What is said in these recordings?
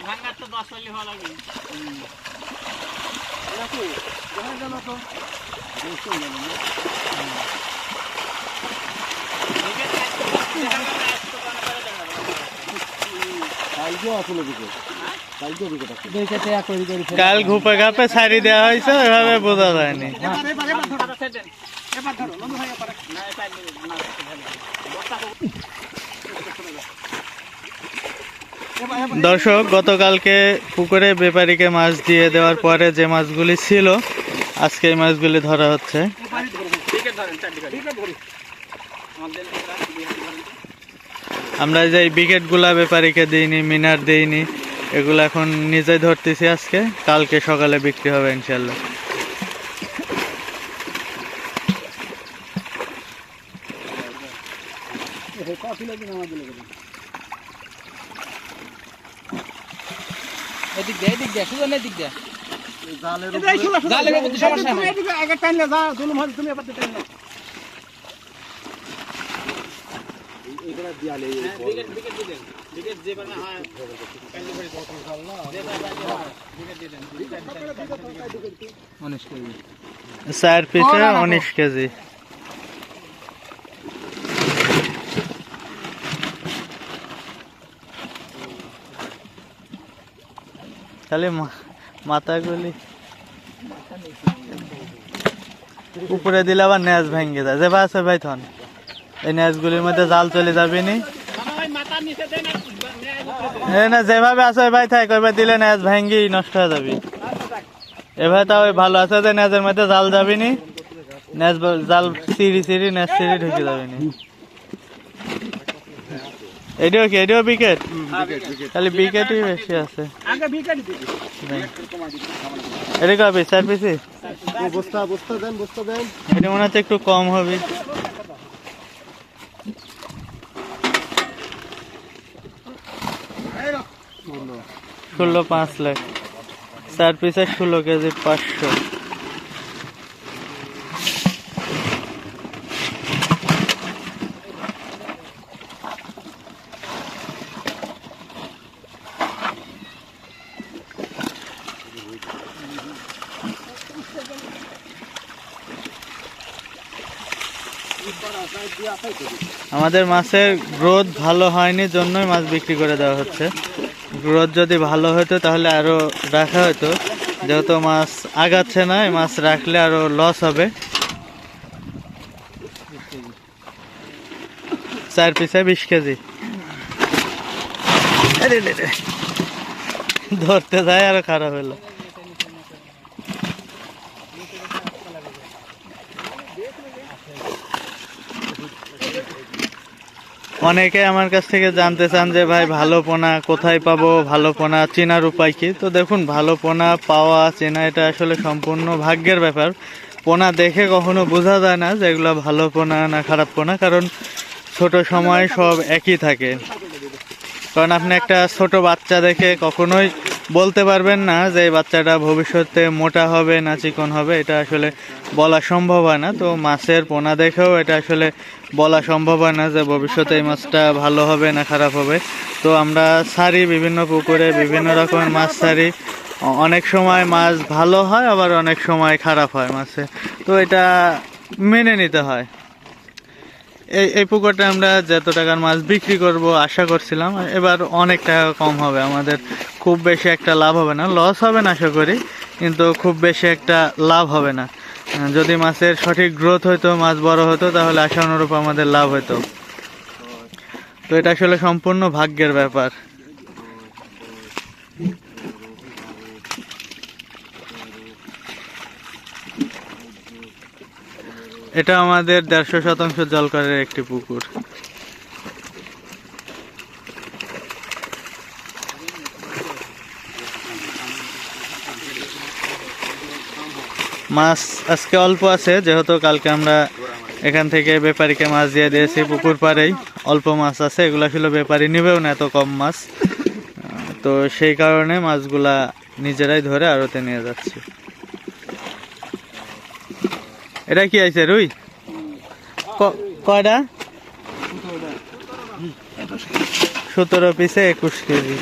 ভাঙার তো দশ হলে হওয়া লাগবে কাল ঘুপে ঘাপে ছাড়ি দেওয়া হয়েছে ওইভাবে বোঝা যায়নি। দর্শক, গতকালকে পুকুরে ব্যাপারীকে মাছ দিয়ে দেওয়ার পরে যে মাছগুলি ছিল, আজকে এই মাছগুলি ধরা হচ্ছে। আমরা যে এই বিকেটগুলা ব্যাপারীকে দিইনি, মিনার দিইনি, এগুলো এখন নিজেই ধরতেছি আজকে। কালকে সকালে বিক্রি হবে ইনশাল্লাহ এদিক দিয়ে এদিক দিয়ে সুজন এদিক দিয়ে। তুমি এদিকে আগে টানলে যা জুলুম হবে তুমি এবার টানলে উনিশ কেজি। চার পিসে উনিশ কেজি। মা- মাথাগুলি উপরে দিলে আবার ন্যাজ ভেঙে যায়। যে আছে ভাই থন। এই ন্যাজগুলির মধ্যে জাল চলে যাবে নি। যেভাবে আছে ভাই থাক ওইভাবে দিলে ন্যাজ ভেঙ্গি নষ্ট হয়ে যাবে। এভাবে তাও ভালো আছে যে ন্যাজের মধ্যে জাল যাবে নি। জাল সিঁড়ি সিঁড়ি ন্যাজ সিঁড়ি ঢুকে যাবে নি। এটাও কি এটাও বিকেট? খালি বিকেটই বেশি আছে। আগে বিকেট দিবি এটা কবে চার পিসি বস্তা বস্তা দেন বস্তা দেন। এটা মনে হচ্ছে একটু কম হবে। ষোলো। পাঁচ লাখ। চার পিসে ষোলো কেজি পাঁচশো। আমাদের মাছের গ্রোথ ভালো হয়নি, জন্যই মাছ বিক্রি করে দেওয়া হচ্ছে। গ্রোথ যদি ভালো হতো, তাহলে আরও রাখা হতো। যেহেতু মাছ আগাচ্ছে না মাছ রাখলে আরও লস হবে। চার পিসে বিশ কেজি। ধরতে যায়, আরও খারাপ হলো। অনেকে আমার কাছ থেকে জানতে চান যে, ভাই, ভালো পোনা কোথায় পাবো? ভালো পোনা চেনার উপায় কি? তো দেখুন, ভালো পোনা পাওয়া, চেনা, এটা আসলে সম্পূর্ণ ভাগ্যের ব্যাপার। পোনা দেখে কখনো বোঝা যায় না যে, এগুলো ভালো পোনা না খারাপ পোনা, কারণ ছোট সময় সব একই থাকে। কারণ আপনি একটা ছোট বাচ্চা দেখে কখনোই বলতে পারবেন না যে বাচ্চাটা ভবিষ্যতে মোটা হবে না চিকন হবে, এটা আসলে বলা সম্ভব হয় না। তো মাছের পোনা দেখেও এটা আসলে বলা সম্ভব হয় না যে ভবিষ্যতে এই মাছটা ভালো হবে না খারাপ হবে। তো আমরা ছাড়ি বিভিন্ন পুকুরে বিভিন্ন রকমের মাছ ছাড়ি অনেক সময় মাছ ভালো হয়, আবার অনেক সময় খারাপ হয় মাছে। তো এটা মেনে নিতে হয়। এই এই পুকুরটা আমরা যত টাকার মাছ বিক্রি করব, আশা করছিলাম। এবার অনেক টাকা কম হবে। আমাদের খুব বেশি একটা লাভ হবে না। লস হবে না, আশা করি। কিন্তু খুব বেশি একটা লাভ হবে না। যদি মাছের সঠিক গ্রোথ হতো মাছ বড় হতো, তাহলে আশা অনুরূপ আমাদের লাভ হতো তো এটা আসলে সম্পূর্ণ ভাগ্যের ব্যাপার। এটা আমাদের দেড়শো শতাংশ জলকরের একটি পুকুর। মাছ আজকে অল্প আছে, যেহেতু কালকে আমরা এখান থেকে ব্যাপারীকে মাছ দিয়ে দিয়েছি পুকুর পাড়েই। অল্প মাছ আছে, এগুলো আসলে ব্যাপারী নিবেও না, এত কম মাছ। তো সেই কারণে মাছগুলা নিজেরাই ধরে আড়তে নিয়ে যাচ্ছি। এটা কি আছে রুই? কয়টা? সতেরো পিসে একুশ কেজি।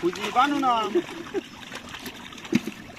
খুঁজি বানু না।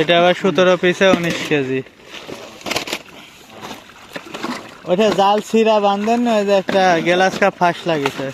এটা আবার সতেরো পিসে উনিশ কেজি। ওটা জাল ছিঁড়া বান্ধেন না, ওই যে একটা গ্লাস কাপ ফাঁস লাগিয়েছে।